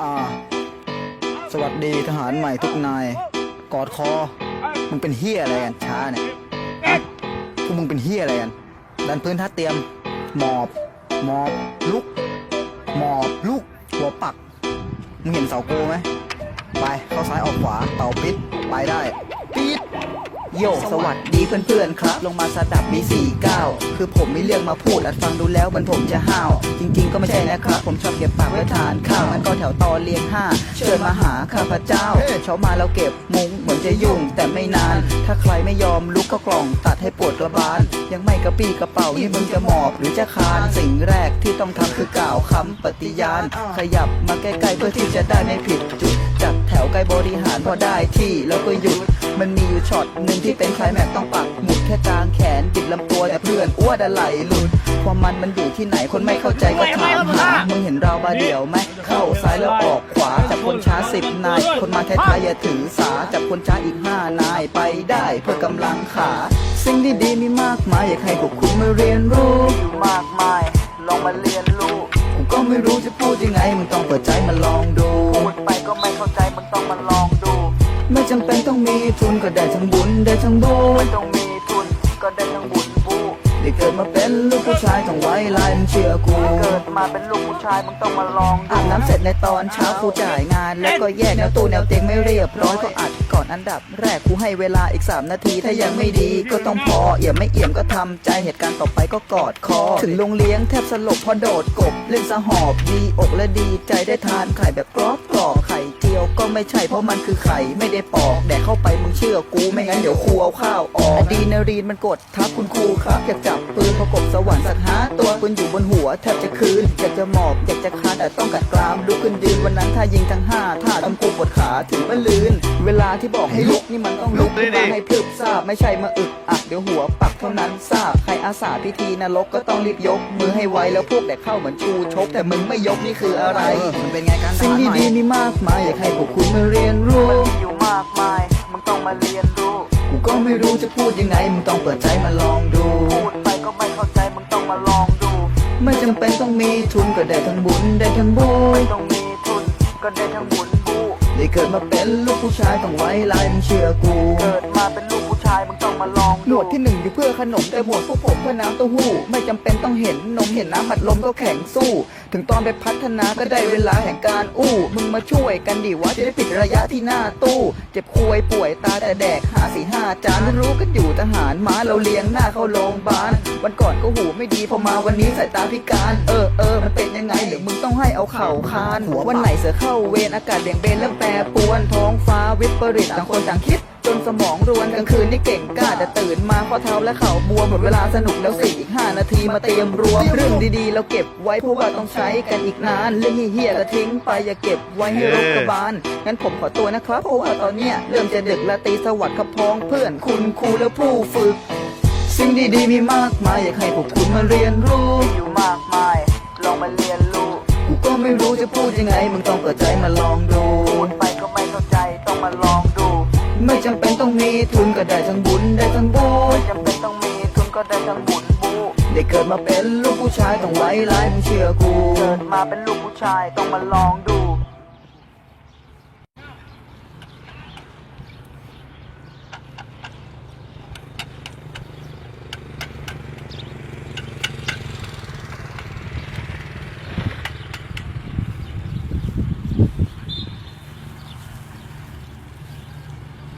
อ่าสวัสดีทหารใหม่ทุกนาย กอดคอ มึงเป็นเฮียอะไรกันช้าเนี่ยอะพวกมึงเป็นเฮียอะไรกันดันพื้นท่าเตรียม หมอบ หมอบลุก หมอบลุก หัวปัก มึงเห็นเสาโกไหม ไป เข้าซ้ายออกขวา เต่าปิด ไปได้ปิด โยสวัสดีเพื่อนๆครับ ลงมาสดับมี49 คือผมไมีเรื่องมาพูดอัดฟังดูแล้วมันผมจะห้าว จริงๆก็ไม่ใช่นะครับ ผมชอบเก็บปากไว้ทานข้าวมันก็แถวตอนเรียงห้าเชิญมาหาข้าพเจ้าเช้ามาเราเก็บมุ้งเหมือนจะยุ่ง แต่ไม่นาน ถ้าใครไม่ยอมลุกก็กล่องตัดให้ปวดกระบาล ยังไม่กระปี้กระเป๋านี่มึงจะหมอบหรือจะคานสิ่งแรกที่ต้องทำคือกล่าวคำปฏิญาณ ขยับมาใกล้ๆเพื่อที่จะได้ไม่ผิดจุด วใกล้บริหารพอได้ที่แล้วก็หยุด มันมีอยู่ช็อตหนึ่งที่เป็นคลายแม็กซ์ต้องปักหมุดแค่กลางแขนบิดลำตัวแต่เพื่อนอ้วนอะไรหลุดความมันมันอยู่ที่ไหนคนไม่เข้าใจก็ถามหามึงเห็นเราบาเดี่ยวไหมเข้าซ้ายแล้วออกขวาจับคนช้าสิบนาย คนมาท้ายๆอย่าถือสาจับคนช้าอีกห้านายไปได้เพื่อกำลังขาสิ่งดีๆมีมากมายอยากให้พวกคุณมาเรียนรู้อยู่มากมายลองมาเรียนรู้กูก็ไม่รู้จะพูดยังไงมึงต้องเปิดใจมาลองดู ไม่จำเป็นต้องมีทุนก็ได้ทั้งบุญได้ทั้งบูไม่ต้องมีทุนก็ได้ทั้งบุญบูได้เกิดมาเป็นลูกผู้ชายต้องไว้ลายมึงเชื่อกูเกิดมาเป็นลูกผู้ชายมึงต้องมาลองอาบน้ำเสร็จในตอนเช้ากูจ่ายงาน แล้วก็แยกแนวตู้แนวเตียงไม่เรียบร้อยก็อัดก่อนอันดับ แรกกูให้เวลาอีก 3 นาทีถ้ายังไม่ดีก็ต้องพอเอี่ยมไม่เอี่ยมก็ทำใจเหตุการณ์ต่อไปก็กอดคอ ถึงลงเลี้ยงแทบสลบพอโดดกบ เล่นสะหอบดีอกและดีใจได้ทานไข่แบบกรอบกรอบไข่เจียวก็ ไม่ใช่เพราะมันคือไข่ไม่ได้ปอกแดกเข้าไปมึงเชื่อกูไม่งั้นเดี๋ยวครูเอาข้าวออกอะดรีนาลีนมันกดทับคุณครูครับอยากจับปืนประกบสวรรค์สักหาตัวปืนอยู่บนหัวแทบจะคืนอยากจะหมอบอยากจะคานแต่ต้องกัดกรามลุกขึ้นยืนวันนั้นถ้ายิงทั้งห้าถ้าทำกูปวดขาถึงมันลืน ที่บอกให้ลุกนี่มันต้องลุกขึ้นมาให้พลึบทราบไม่ใช่มาอึกอักเดี๋ยวหัวปักเท่านั้นทราบใครอาสาพิธีนรกก็ต้องรีบยก มือให้ไวแล้วพวกแดกเข้าเหมือนชูชก แต่มึงไม่ยกนี่คืออะไรมันเป็นไงกันสิ่งดีๆมีมากมายอยากให้พวกคุณมาเรียนรู้มันมีอยู่มากมายมึงต้องมาเรียนรู้กูก็ไม่รู้จะพูดยังไงมึงต้องเปิดใจมาลองดูพูดไปก็ไม่เข้าใจมึงต้องมาลองดู ไม่จำเป็นต้องมีทุนก็ได้ทั้งบุญได้ทั้งบุไม่ญต้องมีทุนก็ได้ทั้งบุญบู ได้เกิดมาเป็นลูกผู้ชายต้องไว้ลายมึงเชื่อกู เกิดมาเป็นลูกผู้ชายมึงต้องมาลองหมดูวดที่หนึ่งอยู่เพื่อขนมแต่หมวดพวกผมเพื่อน้ำเต้าหู้ ไม่จำเป็นต้องเห็นนมเห็นน้ำบัดลมก็แข็งสู้ ถึงตอนไปพัฒนาก็ได้เวลาแห่งการอู้มึงมาช่วยกันดิวะจะได้ปิดระยะที่หน้าตู้ เจ็บคุยป่วยตาแต่แดกหาสี่ห้าจานรู้กันอยู่ทหารม้าเราเลี้ยงหน้าเข้าโรงพยาบาลวันก่อนก็หูไม่ดีพอมาวันนี้สายตาพิการเออเออมันเป็นยังไงหรือมึงต้องให้เอาเข่าคานวันไหนเสือเข้าเวรอากาศเบี่ยงเบนเริ่มแปรปรวนท้องฟ้าวิปริตต่างคนต่างคิดจนสมองรวนกลางคืนนี่เก่งกล้าแต่ตื่นมาข้อเท้าและเข่าบวมหมดเวลาสนุกแล้วสิอีกห้านาทีมาเตรียมรวมเรื่องดีๆ เราเก็บไว้เพราะว่าต้องใช้กันอีกนานเรื่องเฮี้ยๆก็ทิ้งไปอย่าเก็บไว้ให้รกกระบาลงั้นผมขอตัวนะครับเพราะว่าตอนเนี้ยเริ่มจะดึกและตีสวัสดิ์กับพ้องเพื่อนคุณครูและผู้ฝึก สิ่งดีๆมีมากมายอยากให้พวกคุณมาเรียนรู้อยู่มาก ไม่จำเป็นต้องมีทุนก็ได้ทั้งบุญได้ทั้งบุไม่ญจำเป็นต้องมีทุนก็ได้ทั้งบุญบูได้เกิดมาเป็นลูกผู้ชายต้องไว้ลายมึงเชื่อกู เกิดมาเป็นลูกผู้ชายต้องมาลองดู